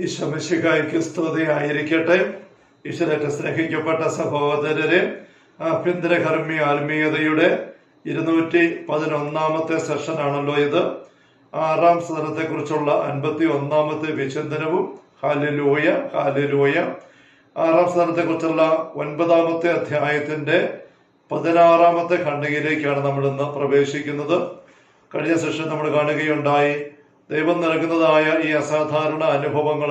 ഈശോമിശിഹായ്ക്ക് സ്തുതിയായിരിക്കട്ടെ. ഈശ്വരത്തെ സ്നേഹിക്കപ്പെട്ട സഹോദരരെ ആഭ്യന്തര കർമ്മി ആത്മീയതയുടെ ഇരുന്നൂറ്റി പതിനൊന്നാമത്തെ സെഷനാണല്ലോ ഇത്. ആറാം സ്ഥലത്തെ കുറിച്ചുള്ള അൻപത്തി ഒന്നാമത്തെ വിചിന്തനവും. ഹാലിലൂയ ഹാലിലൂയ ആറാം സ്ഥലത്തെ കുറിച്ചുള്ള ഒൻപതാമത്തെ അധ്യായത്തിന്റെ പതിനാറാമത്തെ ഖണ്ഡികയിലേക്കാണ് നമ്മൾ ഇന്ന് പ്രവേശിക്കുന്നത്. കഴിഞ്ഞ സെഷൻ നമ്മൾ കാണുകയുണ്ടായി. ദൈവം നൽകുന്നതായ ഈ അസാധാരണ അനുഭവങ്ങൾ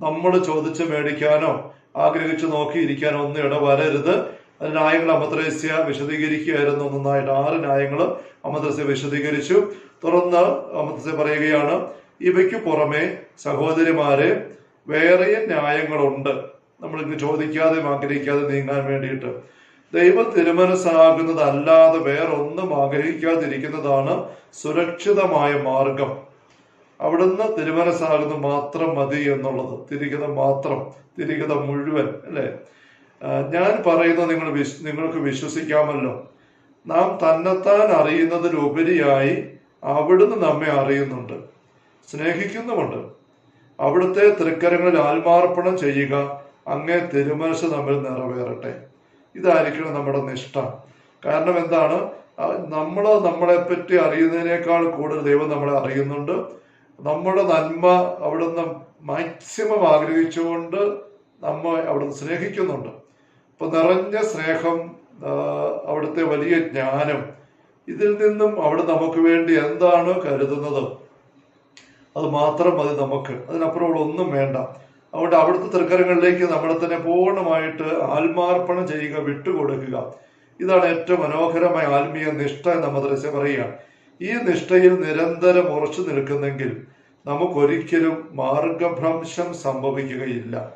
നമ്മൾ ചോദിച്ച് മേടിക്കാനോ ആഗ്രഹിച്ചു നോക്കിയിരിക്കാനോ ഒന്നും ഇടവരരുത്. അത് ന്യായങ്ങൾ അമദ്രസ്യ വിശദീകരിക്കുകയായിരുന്നു. നന്നായിട്ട് ആറ് ന്യായങ്ങൾ അമദ്രസ്യ വിശദീകരിച്ചു. തുറന്ന് അമദ്രസ്യ പറയുകയാണ് ഇവയ്ക്ക് പുറമെ സഹോദരിമാരെ വേറെയും ന്യായങ്ങളുണ്ട്. ഇത് ചോദിക്കാതെ ആഗ്രഹിക്കാതെ നീങ്ങാൻ വേണ്ടിയിട്ട്. ദൈവം തിരുമനസ്സാകുന്നതല്ലാതെ വേറൊന്നും ആഗ്രഹിക്കാതിരിക്കുന്നതാണ് സുരക്ഷിതമായ മാർഗം. അവിടുന്ന് തിരുമനസ്സാകുന്നത് മാത്രം മതി എന്നുള്ളത്. തിരികത മാത്രം തിരികത മുഴുവൻ അല്ലേ? ഞാൻ പറയുന്നത് നിങ്ങൾ നിങ്ങൾക്ക് വിശ്വസിക്കാമല്ലോ. നാം തന്നെത്താൻ അറിയുന്നതിലുപരിയായി അവിടുന്ന് നമ്മെ അറിയുന്നുണ്ട് സ്നേഹിക്കുന്നുമുണ്ട്. അവിടുത്തെ തൃക്കരങ്ങളിൽ ആത്മാർപ്പണം ചെയ്യുക അങ്ങേ തിരുമനസ് നമ്മിൽ നിറവേറട്ടെ. ഇതായിരിക്കണം നമ്മുടെ നിഷ്ഠ. കാരണം എന്താണ്? നമ്മൾ നമ്മളെ പറ്റി അറിയുന്നതിനേക്കാൾ കൂടുതൽ ദൈവം നമ്മളെ അറിയുന്നുണ്ട്. നമ്മുടെ നന്മ അവിടുന്ന് മാക്സിമം ആഗ്രഹിച്ചുകൊണ്ട് നമ്മ അവിടുന്ന് സ്നേഹിക്കുന്നുണ്ട്. അപ്പൊ നിറഞ്ഞ സ്നേഹം അവിടുത്തെ വലിയ ജ്ഞാനം ഇതിൽ നിന്നും അവിടെ നമുക്ക് വേണ്ടി എന്താണ് കരുതുന്നത്? അത് മാത്രം മതി നമുക്ക്. അതിനപ്പുറം ഒന്നും വേണ്ട. അതുകൊണ്ട് അവിടുത്തെ തൃക്കരങ്ങളിലേക്ക് നമ്മളെ തന്നെ പൂർണമായിട്ട് ആത്മാർപ്പണം ചെയ്യുക വിട്ടുകൊടുക്കുക. ഇതാണ് ഏറ്റവും മനോഹരമായ ആത്മീയ നിഷ്ഠ എന്ന് മദ്രസ പറയുക. ഈ നിഷ്ഠയിൽ നിരന്തരം ഉറച്ചു നിൽക്കുന്നെങ്കിൽ നമുക്കൊരിക്കലും മാർഗഭ്രംശം സംഭവിക്കുകയില്ല.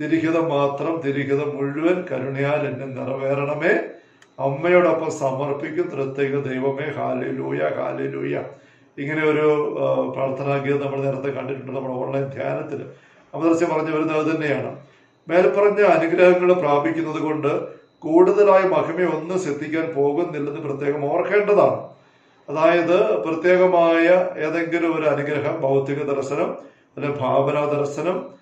തിരിഹിതം മാത്രം തിരിഹിതം മുഴുവൻ കരുണയാൽ എന്നെ നിറവേറണമേ. അമ്മയോടൊപ്പം സമർപ്പിക്കും പ്രത്യേക ദൈവമേ. ഹാലയിലൂയ ഹാലയിലൂയ ഇങ്ങനെ ഒരു പ്രാർത്ഥനാ പ്രാർത്ഥനാഗീതം നമ്മൾ നേരത്തെ കണ്ടിട്ടുണ്ട് നമ്മുടെ ഓൺലൈൻ ധ്യാനത്തിൽ. അമദർശ പറഞ്ഞു വരുന്നത് അത് തന്നെയാണ്. മേൽപ്പറഞ്ഞ അനുഗ്രഹങ്ങൾ പ്രാപിക്കുന്നത് കൊണ്ട് കൂടുതലായി മഹിമയൊന്നും ശ്രദ്ധിക്കാൻ പോകുന്നില്ലെന്ന് പ്രത്യേകം ഓർക്കേണ്ടതാണ്. അതായത് പ്രത്യേകമായ ഏതെങ്കിലും ഒരു അനുഗ്രഹം ഭൗതിക ദർശനം അല്ലെങ്കിൽ ഭാവന ദർശനം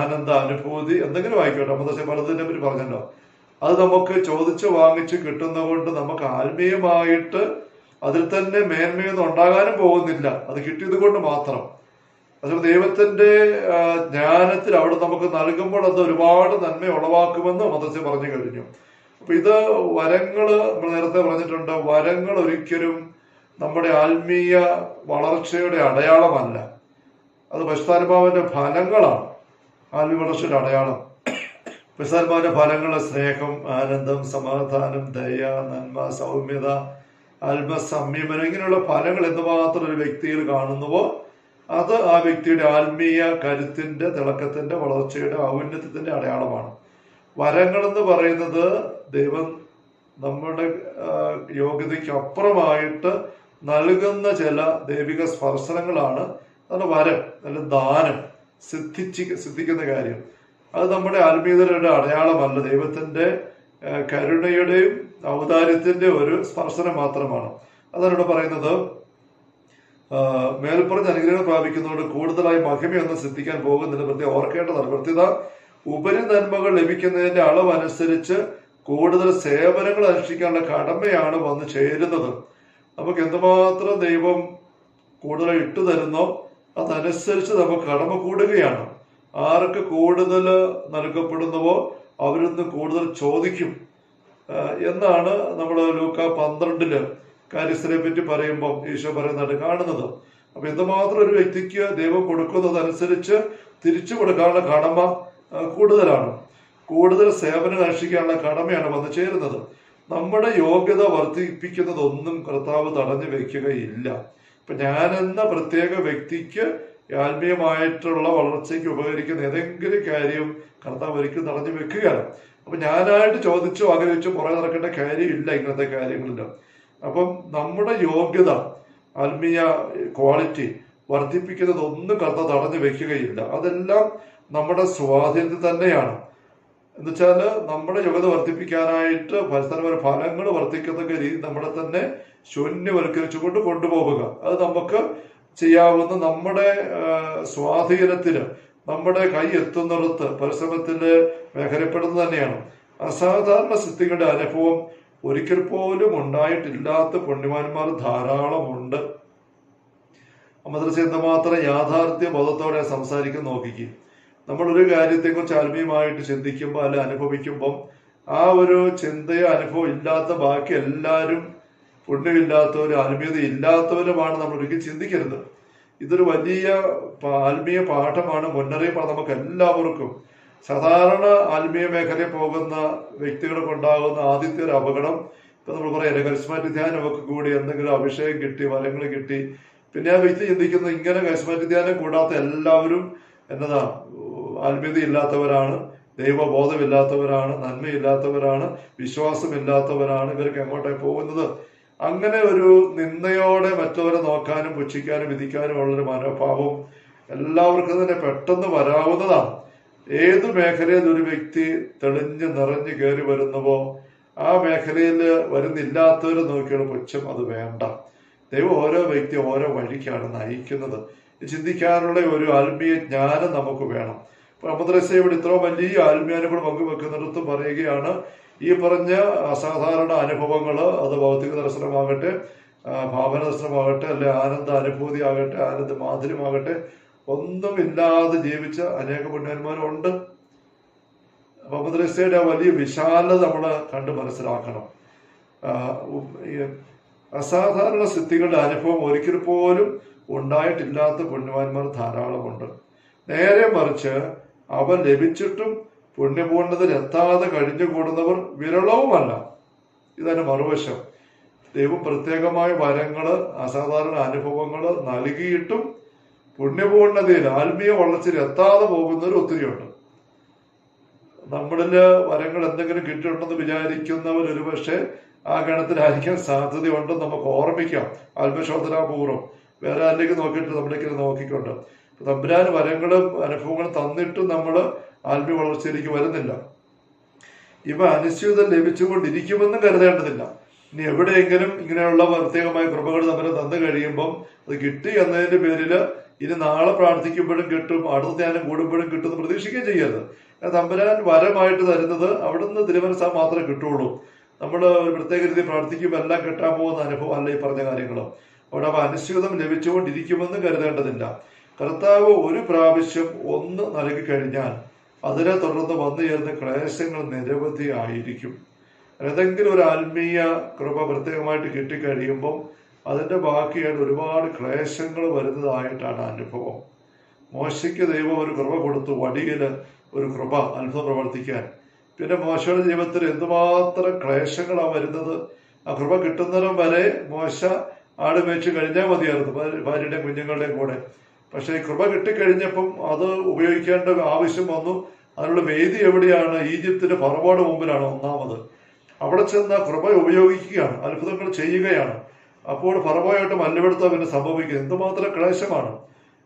ആനന്ദ അനുഭൂതി എന്തെങ്കിലും ആയിക്കോട്ടെ. അമ്മദർശ പലതിനെ പറ്റി പറഞ്ഞല്ലോ. അത് നമുക്ക് ചോദിച്ച് വാങ്ങിച്ച് കിട്ടുന്ന കൊണ്ട് നമുക്ക് ആത്മീയമായിട്ട് അതിൽ തന്നെ മേന്മയൊന്നും ഉണ്ടാകാനും പോകുന്നില്ല. അത് കിട്ടിയത് കൊണ്ട് മാത്രം. അത് ദൈവത്തിന്റെ ജ്ഞാനത്തിൽ അവിടെ നമുക്ക് നൽകുമ്പോൾ അത് ഒരുപാട് നന്മ ഉളവാക്കുമെന്ന് മതസ്യ പറഞ്ഞു കഴിഞ്ഞു. അപ്പൊ ഇത് വരങ്ങൾ നമ്മൾ നേരത്തെ പറഞ്ഞിട്ടുണ്ട്. വരങ്ങൾ ഒരിക്കലും നമ്മുടെ ആത്മീയ വളർച്ചയുടെ അടയാളമല്ല. അത് പശുതാനുഭാവന്റെ ഫലങ്ങളാണ്. ആത്മീയ വളർച്ചയുടെ അടയാളം. പശുതാനുഭാവന്റെ ഫലങ്ങൾ സ്നേഹം ആനന്ദം സമാധാനം ദയ നന്മ സൗമ്യത ആത്മസംയമനം ഇങ്ങനെയുള്ള ഫലങ്ങൾ എന്തുമാത്രം ഒരു വ്യക്തിയിൽ കാണുന്നുവോ അത് ആ വ്യക്തിയുടെ ആത്മീയ കരുത്തിന്റെ തിളക്കത്തിന്റെ വളർച്ചയുടെ ഔന്നത്യത്തിന്റെ അടയാളമാണ്. വരങ്ങൾ എന്ന് പറയുന്നത് ദൈവം നമ്മുടെ യോഗ്യതയ്ക്കപ്പുറമായിട്ട് നൽകുന്ന ചില ദൈവിക സ്പർശനങ്ങളാണ് അതാണ് വരം അല്ല ദാനം സിദ്ധിച്ച് സിദ്ധിക്കുന്ന കാര്യം. അത് നമ്മുടെ ആത്മീയതയുടെ അടയാളമല്ല. ദൈവത്തിന്റെ കരുണയുടെയും ഔദാര്യത്തിന്റെ ഒരു സ്പർശനം മാത്രമാണ്. അതാണ് ഇവിടെ പറയുന്നത്. മേൽപ്പുറഞ്ഞ അനുഗ്രഹം പ്രാപിക്കുന്നതുകൊണ്ട് കൂടുതലായി മഹിമയൊന്നും സിദ്ധിക്കാൻ പോകുന്നില്ല പ്രത്യേകം ഓർക്കേണ്ടതാണ്. പ്രത്യേകത ഉപരി നന്മകൾ ലഭിക്കുന്നതിന്റെ അളവ് അനുസരിച്ച് കൂടുതൽ സേവനങ്ങൾ അനുഷ്ഠിക്കാനുള്ള കടമയാണ് വന്നു ചേരുന്നത്. നമുക്ക് എന്തുമാത്രം ദൈവം കൂടുതൽ ഇട്ടു തരുന്നോ അതനുസരിച്ച് നമുക്ക് കടമ കൂടുകയാണ്. ആർക്ക് കൂടുതൽ നൽകപ്പെടുന്നുവോ അവരിന്ന് കൂടുതൽ ചോദിക്കും. എന്നാണ് നമ്മൾ ലൂക്ക പന്ത്രണ്ടിൽ കാര്യസ്ഥരെ പറ്റി പറയുമ്പോൾ ഈശോ പറയുന്നതായിട്ട് കാണുന്നത്. അപ്പൊ എന്തുമാത്രം ഒരു വ്യക്തിക്ക് ദൈവം കൊടുക്കുന്നതനുസരിച്ച് തിരിച്ചു കൊടുക്കാനുള്ള കടമ കൂടുതലാണ്. കൂടുതൽ സേവനം അനുഷ്ഠിക്കാനുള്ള കടമയാണ് വന്നു ചേരുന്നത്. നമ്മുടെ യോഗ്യത വർദ്ധിപ്പിക്കുന്നതൊന്നും കർത്താവ് തടഞ്ഞു വെക്കുകയില്ല. ഇപ്പൊ ഞാനെന്ന പ്രത്യേക വ്യക്തിക്ക് ആത്മീയമായിട്ടുള്ള വളർച്ചയ്ക്ക് ഉപകരിക്കുന്ന ഏതെങ്കിലും കാര്യം കർത്താവ് ഒരിക്കലും തടഞ്ഞു വെക്കുകയാണ്. അപ്പൊ ഞാനായിട്ട് ചോദിച്ചോ ആഗ്രഹിച്ചോ പുറകെ നടക്കേണ്ട കാര്യമില്ല ഇങ്ങനത്തെ കാര്യങ്ങളിൽ. അപ്പം നമ്മുടെ യോഗ്യത ആത്മീയ ക്വാളിറ്റി വർദ്ധിപ്പിക്കുന്നതൊന്നും കർത്താവ് തടഞ്ഞു വെക്കുകയില്ല. അതെല്ലാം നമ്മുടെ സ്വാധീനത്തിൽ തന്നെയാണ്. എന്നുവെച്ചാൽ നമ്മുടെ യോഗ്യത വർദ്ധിപ്പിക്കാനായിട്ട് പരസ്പരമായ ഫലങ്ങൾ വർദ്ധിക്കത്തക്ക രീതി നമ്മളെ തന്നെ ശൂന്യവൽക്കരിച്ചുകൊണ്ട് കൊണ്ടുപോവുക അത് നമുക്ക് ചെയ്യാവുന്ന നമ്മുടെ സ്വാധീനത്തിന് നമ്മുടെ കൈ എത്തുന്നിടത്ത് പരിശ്രമത്തിന്റെ മേഖലപ്പെടുന്നത് തന്നെയാണ്. അസാധാരണ സിദ്ധികളുടെ അനുഭവം ഒരിക്കൽ പോലും ഉണ്ടായിട്ടില്ലാത്ത പുണ്യവാന്മാർ ധാരാളമുണ്ട്. അമൃതചിന്ത എന്തുമാത്രം യാഥാർത്ഥ്യ ബോധത്തോടെ സംസാരിക്കാൻ നോക്കിക്കും. നമ്മളൊരു കാര്യത്തെക്കുറിച്ച് ആത്മീയമായിട്ട് ചിന്തിക്കുമ്പോൾ അല്ല അനുഭവിക്കുമ്പം ആ ഒരു ചിന്തയോ അനുഭവം ഇല്ലാത്ത ബാക്കി എല്ലാവരും പുണ്യമില്ലാത്തവരും ആത്മീയത ഇല്ലാത്തവരുമാണ് നമ്മൾ ഒരിക്കലും ചിന്തിക്കരുത്. ഇതൊരു വലിയ ആത്മീയ പാഠമാണ് മുന്നറിയിപ്പാണ് നമുക്ക് എല്ലാവർക്കും. സാധാരണ ആത്മീയ മേഖലയിൽ പോകുന്ന വ്യക്തികൾക്ക് ഉണ്ടാകുന്ന ആദ്യത്തെ ഒരു അപകടം ഇപ്പൊ നമ്മൾ പറയാം കരിസ്മാറ്റിക് ധ്യാനമൊക്കെ കൂടി എന്തെങ്കിലും അഭിഷേകം കിട്ടി വരങ്ങൾ കിട്ടി. പിന്നെ ആ വ്യക്തി ചിന്തിക്കുന്നത് ഇങ്ങനെ കരിസ്മാറ്റിക് ധ്യാനം കൂടാത്ത എല്ലാവരും എന്നതാ ആത്മീയത ഇല്ലാത്തവരാണ് ദൈവബോധമില്ലാത്തവരാണ് നന്മയില്ലാത്തവരാണ് വിശ്വാസമില്ലാത്തവരാണ് ഇവർക്ക് എങ്ങോട്ടായി പോകുന്നത്? അങ്ങനെ ഒരു നിന്ദയോടെ മറ്റവരെ നോക്കാനും പുച്ഛിക്കാനും വിധിക്കാനും ഉള്ളൊരു മനോഭാവം എല്ലാവർക്കും തന്നെ പെട്ടെന്ന് വരാവുന്നതാണ്. ഏത് മേഖലയിൽ ഒരു വ്യക്തി തെളിഞ്ഞ് നിറഞ്ഞു കയറി വരുന്നുവോ ആ മേഖലയിൽ വരുന്നില്ലാത്തവരെ നോക്കിയുള്ള പുച്ഛം അത് വേണ്ട. ദൈവം ഓരോ വ്യക്തി ഓരോ വഴിക്കാണ് നയിക്കുന്നത്. ചിന്തിക്കാനുള്ള ഒരു ആത്മീയ ജ്ഞാനം നമുക്ക് വേണം. മദ്രസ ഇവിടെ ഇത്ര വലിയ ആത്മീയാനുകൾ പങ്കുവെക്കുന്നിടത്ത് പറയുകയാണ് ഈ പറഞ്ഞ അസാധാരണ അനുഭവങ്ങൾ അത് ഭൗതിക ദർശനമാകട്ടെ ഭാവന ദർശനമാകട്ടെ അല്ലെ ആനന്ദ അനുഭൂതി ആകട്ടെ ആനന്ദ മാധുര്യമാകട്ടെ ഒന്നുമില്ലാതെ ജീവിച്ച അനേക പുണ്യന്മാരുണ്ട് അപ്പൊ മദ്രസയുടെ വലിയ വിശാലത നമ്മൾ കണ്ട് മനസ്സിലാക്കണം. അസാധാരണ സിദ്ധികളുടെ അനുഭവം ഒരിക്കൽ പോലും ഉണ്ടായിട്ടില്ലാത്ത പുണ്യവാന്മാർ ധാരാളമുണ്ട്. നേരെ മറിച്ച് അവ ലഭിച്ചിട്ടും പുണ്യപൂർണതയിൽ എത്താതെ കഴിഞ്ഞുകൂടുന്നവർ വിരളവുമല്ല. ഇതാണ് മറുവശം. ദൈവം പ്രത്യേകമായ വരങ്ങൾ അസാധാരണ അനുഭവങ്ങൾ നൽകിയിട്ടും പുണ്യപൂർണതയിൽ ആത്മീയ വളർച്ചയിൽ എത്താതെ പോകുന്നവർ ഒത്തിരിയുണ്ട്. നമ്മളിൽ വരങ്ങൾ എന്തെങ്കിലും കിട്ടിയിട്ടുണ്ടെന്ന് വിചാരിക്കുന്നവർ ഒരുപക്ഷെ ആ ഗണത്തിലായിരിക്കാൻ സാധ്യതയുണ്ടെന്ന് നമുക്ക് ഓർമ്മിക്കാം. ആത്മശോധനാപൂർവം വേറെ ആരിലേക്ക് നോക്കിയിട്ട് നമ്മളിലേക്ക് നോക്കിക്കൊണ്ട്. തമ്പുരാൻ വരങ്ങളും അനുഭവങ്ങളും തന്നിട്ടും നമ്മൾ ആത്മീയ വളർച്ചയിലേക്ക് വരുന്നില്ല. ഇവ അനിശ്ചിതം ലഭിച്ചുകൊണ്ടിരിക്കുമെന്നും കരുതേണ്ടതില്ല. ഇനി എവിടെയെങ്കിലും ഇങ്ങനെയുള്ള പ്രത്യേകമായ കൃപകൾ തമ്മിൽ തന്നു കഴിയുമ്പം അത് കിട്ടി എന്നതിന്റെ പേരിൽ ഇനി നാളെ പ്രാർത്ഥിക്കുമ്പോഴും കിട്ടും അടുത്ത ധ്യാനം കൂടുമ്പോഴും കിട്ടുമെന്ന് പ്രതീക്ഷിക്കുകയും ചെയ്യരുത്. തമ്പുരാൻ വരമായിട്ട് തരുന്നത് അവിടുന്ന് തിരുമനസ മാത്രമേ കിട്ടുള്ളൂ നമ്മൾ ഒരു പ്രത്യേക രീതി പ്രാർത്ഥിക്കുമ്പോൾ എല്ലാം കിട്ടാൻ പോകുന്ന അനുഭവം അല്ല ഈ പറഞ്ഞ കാര്യങ്ങളും. അവിടെ അവ അനിശ്ചിതം ലഭിച്ചുകൊണ്ടിരിക്കുമെന്ന് കരുതേണ്ടതില്ല. കർത്താവ് ഒരു പ്രാവശ്യം ഒന്ന് നൽകി കഴിഞ്ഞാൽ അതിനെ തുടർന്ന് വന്നു ചേർന്ന ക്ലേശങ്ങൾ നിരവധി ആയിരിക്കും. ഏതെങ്കിലും ഒരു ആത്മീയ കൃപ പ്രത്യേകമായിട്ട് കിട്ടിക്കഴിയുമ്പം അതിന്റെ ബാക്കിയായിട്ട് ഒരുപാട് ക്ലേശങ്ങൾ വരുന്നതായിട്ടാണ് അനുഭവം. മോശയ്ക്ക് ദൈവം ഒരു കൃപ കൊടുത്തു വടിയിൽ ഒരു കൃപ അത്ഭുതം പ്രവർത്തിക്കാൻ. പിന്നെ മോശയുടെ ജീവിതത്തിൽ എന്തുമാത്രം ക്ലേശങ്ങളാണ് വരുന്നത്? ആ കൃപ കിട്ടുന്നിടം വരെ മോശ ആട് മേച്ച് കഴിഞ്ഞാൽ മതിയായിരുന്നു. ഭാര്യ- ഭാര്യയുടെയും കുഞ്ഞുങ്ങളുടെയും കൂടെ. പക്ഷേ കൃപ കിട്ടിക്കഴിഞ്ഞപ്പം അത് ഉപയോഗിക്കേണ്ട ആവശ്യം വന്നു. അതിനുള്ള വേദി എവിടെയാണ്? ഈജിപ്തിന്റെ പറവാട് മുമ്പിലാണ് ഒന്നാമത്. അവിടെ ചെന്ന് കൃപ ഉപയോഗിക്കുകയാണ്. അത്ഭുതങ്ങൾ ചെയ്യുകയാണ്. അപ്പോൾ പറവായിട്ട് മല്ലപ്പെടുത്താൻ പിന്നെ സംഭവിക്കുന്നത് എന്തുമാത്രം ക്ലേശമാണ്.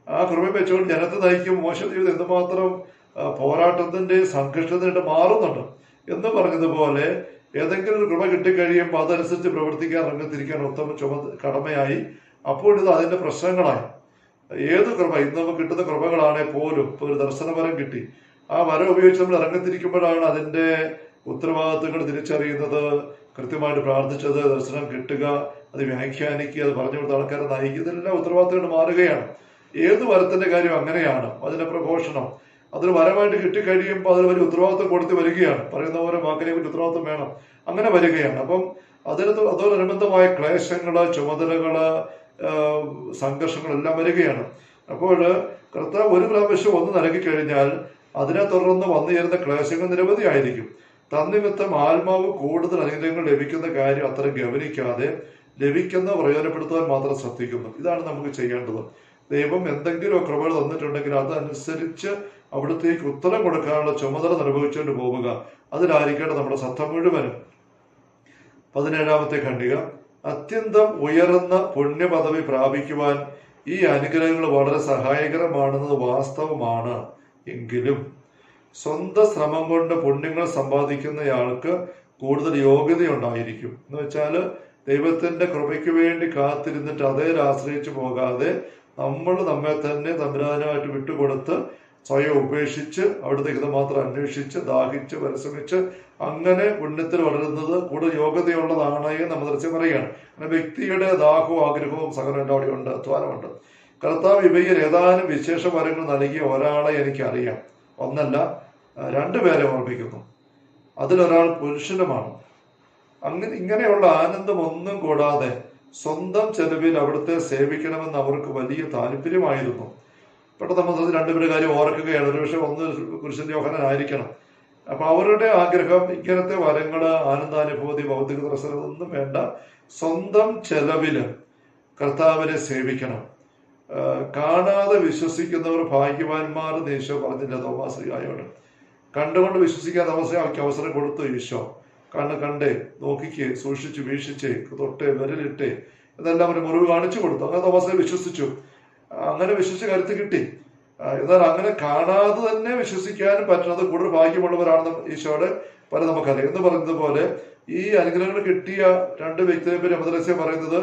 ആ കൃപ വെച്ചുകൊണ്ട് ജനത്തെ നയിക്കും. മോശ ജീവിതം എന്തുമാത്രം പോരാട്ടത്തിന്റെയും പോരാട്ടത്തിന്റെ സംഘർഷത്തിന്റെ മാറുന്നുണ്ട്. എന്ന് പറഞ്ഞതുപോലെ ഏതെങ്കിലും ഒരു കൃപ കിട്ടിക്കഴിയുമ്പോൾ അതനുസരിച്ച് പ്രവർത്തിക്കാൻ രംഗത്തിരിക്കാൻ ഉത്തമ ചുമ കടമയായി. അപ്പോഴിത് അതിന്റെ പ്രശ്നങ്ങളായി. ഏത് കൃപ? ഇന്ന് നമുക്ക് കിട്ടുന്ന കൃപകളാണെ പോലും. ഒരു ദർശനവരം കിട്ടി. ആ വരം ഉപയോഗിച്ച് നമ്മൾ ഇറങ്ങിത്തിരിക്കുമ്പോഴാണ് അതിന്റെ ഉത്തരവാദിത്തങ്ങൾ തിരിച്ചറിയുന്നത്. കൃത്യമായിട്ട് പ്രാർത്ഥിച്ചത് ദർശനം കിട്ടുക അത് വ്യാഖ്യാനിക്കുക അത് പറഞ്ഞു കൊടുത്ത ആൾക്കാരെ നയിക്കുക. ഇതെല്ലാം ഉത്തരവാദിത്തങ്ങൾ മാറുകയാണ്. ഏത് വരത്തിന്റെ കാര്യം അങ്ങനെയാണ്. അതിന്റെ പ്രഘോഷണം. അതൊരു വരമായിട്ട് കിട്ടിക്കഴിയുമ്പോൾ അതിന് വലിയ ഉത്തരവാദിത്വം കൊടുത്ത് വരികയാണ്. പറയുന്ന പോലെ വാക്കിനെ പറ്റി ഉത്തരവാദിത്വം വേണം. അങ്ങനെ വരികയാണ്. അപ്പം അതിന് അതോടനുബന്ധമായ ക്ലേശങ്ങൾ ചുമതലകൾ സംഘർഷങ്ങളെല്ലാം വരികയാണ്. അപ്പോൾ കർത്താവ് ഒരു പ്രാവശ്യം ഒന്ന് നൽകി കഴിഞ്ഞാൽ അതിനെ തുടർന്ന് വന്നു ചേരുന്ന ക്ലേശങ്ങൾ നിരവധി ആയിരിക്കും. തന്നിമിത്തം ആത്മാവ് കൂടുതൽ അനുഗ്രഹങ്ങൾ ലഭിക്കുന്ന കാര്യം അത്ര ഗവനിക്കാതെ ലഭിക്കുന്ന പ്രയോജനപ്പെടുത്താൻ മാത്രം ശ്രദ്ധിക്കുന്നു. ഇതാണ് നമുക്ക് ചെയ്യേണ്ടത്. ദൈവം എന്തെങ്കിലും കൃപകൾ തന്നിട്ടുണ്ടെങ്കിൽ അതനുസരിച്ച് അവിടത്തേക്ക് ഉത്തരം കൊടുക്കാനുള്ള ചുമതല നിർവഹിച്ചുകൊണ്ട് പോവുക അതിലായിരിക്കേണ്ട നമ്മുടെ സത്തം മുഴുവനും. പതിനേഴാമത്തെ ഖണ്ഡിക. അത്യന്തം ഉയർന്ന പുണ്യപദവി പ്രാപിക്കുവാൻ ഈ അനുഗ്രഹങ്ങൾ വളരെ സഹായകരമാണെന്നത് വാസ്തവമാണ്. എങ്കിലും സ്വന്തം ശ്രമം കൊണ്ട് പുണ്യങ്ങൾ സമ്പാദിക്കുന്നയാൾക്ക് കൂടുതൽ യോഗ്യതയുണ്ടായിരിക്കും. എന്ന് വെച്ചാൽ ദൈവത്തിന്റെ കൃപയ്ക്ക് വേണ്ടി കാത്തിരുന്നിട്ട് അതേ ആശ്രയിച്ചു പോകാതെ നമ്മൾ നമ്മെ തന്നെ തമ്പുരാനുമായിട്ട് വിട്ടുകൊടുത്ത് സ്വയം ഉപേക്ഷിച്ച് അവിടുത്തെ ഹിതം മാത്രം അന്വേഷിച്ച് ദാഹിച്ച് പരിശ്രമിച്ച് അങ്ങനെ പുണ്യത്തിൽ വളരുന്നത് കൂടുതൽ യോഗ്യതയുള്ളതാണ് എന്ന് തീർച്ചയായും പറയുകയാണ്. അങ്ങനെ വ്യക്തിയുടെ ദാഹവും ആഗ്രഹവും സകലം അവിടെ ഉണ്ട് അധ്വാനമുണ്ട്. കർത്താവ് ഇവയിൽ ഏതാനും വിശേഷ വരങ്ങൾ നൽകിയ ഒരാളെ എനിക്കറിയാം. ഒന്നല്ല രണ്ടുപേരെ ഓർമ്മിക്കുന്നു. അതിലൊരാൾ പുരുഷനുമാണ്. അങ്ങനെ ഇങ്ങനെയുള്ള ആനന്ദം ഒന്നും കൂടാതെ സ്വന്തം ചെലവിൽ അവിടുത്തെ സേവിക്കണമെന്ന് അവർക്ക് വലിയ താല്പര്യമായിരുന്നു. പെട്ടെന്ന് നമ്മൾ രണ്ടുപേരുടെ കാര്യം ഓർക്കുകയാണ്. ഒരുപക്ഷെ ഒന്ന് കുരിശിന്റെ യോഹനായിരിക്കണം അപ്പൊ അവരുടെ ആഗ്രഹം ഇങ്ങനത്തെ വരങ്ങൾ ആനന്ദാനുഭൂതി ഭൗതിക ഒന്നും വേണ്ട. സ്വന്തം ചെലവിൽ കർത്താവിനെ സേവിക്കണം. കാണാതെ വിശ്വസിക്കുന്നവർ ഭാഗ്യവാന്മാർ ഈശോ പറഞ്ഞില്ല തോമാശ്രീയായോട് കണ്ടുകൊണ്ട് വിശ്വസിക്കാൻ അവസ്ഥ അവസരം കൊടുത്തു ഈശോ. കണ്ണ് കണ്ടേ നോക്കിക്കേ സൂക്ഷിച്ചു വീക്ഷിച്ചേ തൊട്ടേ വിരലിട്ടേ ഇതെല്ലാം ഒരു മുറിവ് കാണിച്ചു കൊടുത്തു. അങ്ങനെ തോമസിനെ വിശ്വസിച്ചു. അങ്ങനെ വിശ്വസിച്ച് കരുത്ത് കിട്ടി. എന്നാൽ അങ്ങനെ കാണാതെ തന്നെ വിശ്വസിക്കാനും പറ്റുന്നത് കൂടുതൽ ഭാഗ്യമുള്ളവരാണെന്ന് ഈശോയുടെ പല നമുക്കറിയാം. എന്ന് പറയുന്നത് പോലെ ഈ അനുഗ്രഹങ്ങൾ കിട്ടിയ രണ്ട് വ്യക്തിയെ പേര് അമദ്രസ്യ പറയുന്നത്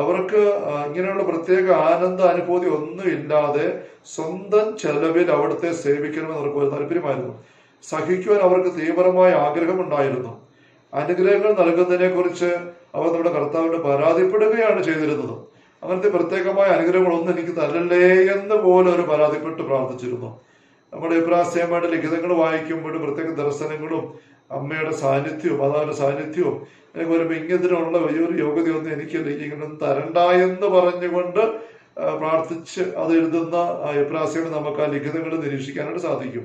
അവർക്ക് ഇങ്ങനെയുള്ള പ്രത്യേക ആനന്ദ അനുഭൂതി ഒന്നും ഇല്ലാതെ സ്വന്തം ചെലവിൽ അവിടുത്തെ സേവിക്കണമെന്ന് അവർക്ക് ഒരു താല്പര്യമായിരുന്നു. സഹിക്കുവാൻ അവർക്ക് തീവ്രമായ ആഗ്രഹം ഉണ്ടായിരുന്നു അനുഗ്രഹങ്ങൾ നൽകുന്നതിനെ കുറിച്ച് അവർ നമ്മുടെ കർത്താവിനോട് പരാതിപ്പെടുകയാണ് ചെയ്തിരുന്നത്. അങ്ങനത്തെ പ്രത്യേകമായ അനുഗ്രഹങ്ങളൊന്നും എനിക്ക് തരല്ലേ എന്ന് പോലെ ഒരു പരാതിപ്പെട്ട് പ്രാർത്ഥിച്ചിരുന്നു. നമ്മുടെ ഇബ്രാസേമയുടെ ലിഖിതങ്ങൾ വായിക്കുമ്പോഴും പ്രത്യേക ദർശനങ്ങളും അമ്മയുടെ സാന്നിധ്യവും മാതാവിന്റെ സാന്നിധ്യവും എനിക്ക് വരുമ്പോൾ ഇങ്ങനത്തിനുള്ള വലിയൊരു യോഗ്യതയൊന്നും എനിക്കില്ല. ഇങ്ങനൊന്നും തരണ്ട എന്ന് പറഞ്ഞുകൊണ്ട് പ്രാർത്ഥിച്ച് അത് എഴുതുന്ന ഇബ്രാസേമ നമുക്ക് ആ ലിഖിതങ്ങൾ നിരീക്ഷിക്കാനായിട്ട് സാധിക്കും.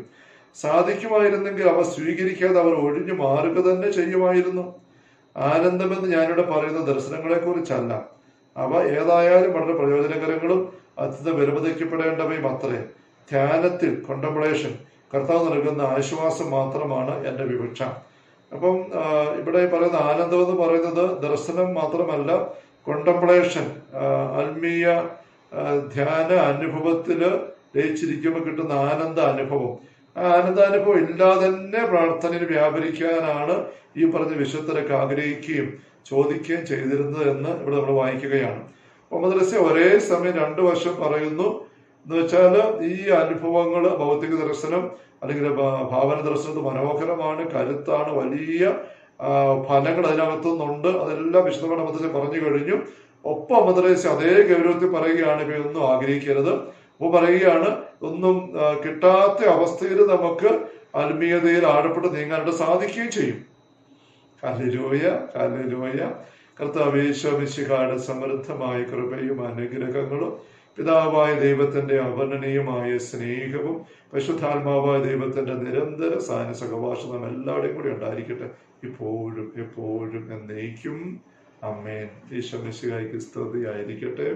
സാധിക്കുമായിരുന്നെങ്കിൽ അവ സ്വീകരിക്കാതെ അവർ ഒഴിഞ്ഞു മാറുക തന്നെ ചെയ്യുമായിരുന്നു. ആനന്ദമെന്ന് ഞാനിവിടെ പറയുന്ന ദർശനങ്ങളെ കുറിച്ചല്ല അവ ഏതായാലും വളരെ പ്രയോജനകരങ്ങളും അത്യന്തം വിലമതിക്കപ്പെടേണ്ടവയും അത്രേ ധ്യാനത്തിൽ കോണ്ടംപ്ലേഷൻ കർത്താവ് നൽകുന്ന ആശ്വാസം മാത്രമാണ് എന്റെ വിവക്ഷ. അപ്പം ഇവിടെ പറയുന്ന ആനന്ദം എന്ന് പറയുന്നത് ദർശനം മാത്രമല്ല കോണ്ടംപ്ലേഷൻ ആത്മീയ ധ്യാന അനുഭവത്തിൽ ലയിച്ചിരിക്കുമ്പോൾ കിട്ടുന്ന ആനന്ദ അനുഭവം. ആ ആനന്ദാനുഭവം ഇല്ലാതെ തന്നെ പ്രാർത്ഥനയിൽ വ്യാപരിക്കാനാണ് ഈ പറഞ്ഞ വിശുദ്ധരൊക്കെ ആഗ്രഹിക്കുകയും ചോദിക്കുകയും ചെയ്തിരുന്നത് എന്ന് ഇവിടെ നമ്മൾ വായിക്കുകയാണ്. മുഹമ്മദ് റസി ഒരേ സമയം രണ്ടു വർഷം പറയുന്നു. എന്ന് വെച്ചാൽ ഈ അനുഭവങ്ങൾ ഭൗതിക ദർശനം അല്ലെങ്കിൽ ഭാവന ദർശനം മനോഹരമാണ് കരുത്താണ് വലിയ ഫലങ്ങൾ അതിനകത്തുനിന്നുണ്ട് അതെല്ലാം വിശദമായി മദ്രസ പറഞ്ഞു കഴിഞ്ഞു. ഒപ്പം മദ്രസ അതേ ഗൗരവത്തിൽ പറയുകയാണ് ഇവയൊന്നും ആഗ്രഹിക്കരുത്. അപ്പോൾ പറയുകയാണ് ഒന്നും കിട്ടാത്ത അവസ്ഥയിൽ നമുക്ക് ആത്മീയതയിൽ ആഴപ്പെട്ട് നീങ്ങാനായിട്ട് സാധിക്കുകയും ചെയ്യും. ഹല്ലേലൂയ ഹല്ലേലൂയ കർത്താവ് യേശോമിശിഹായുടെ സമൃദ്ധമായ കൃപയും അനുഗ്രഹങ്ങളും പിതാവായ ദൈവത്തിന്റെ അവർണനീയമായ സ്നേഹവും പശുധാത്മാവായ ദൈവത്തിന്റെ നിരന്തര സാന സഹഭാഷണം എല്ലാവരുടെയും കൂടി ഉണ്ടായിരിക്കട്ടെ. ഇപ്പോഴും എപ്പോഴും എന്നേക്കും. അമ്മേൻ ഈശോമിശിഹായ്ക്ക് സ്തുതിയായിരിക്കട്ടെ.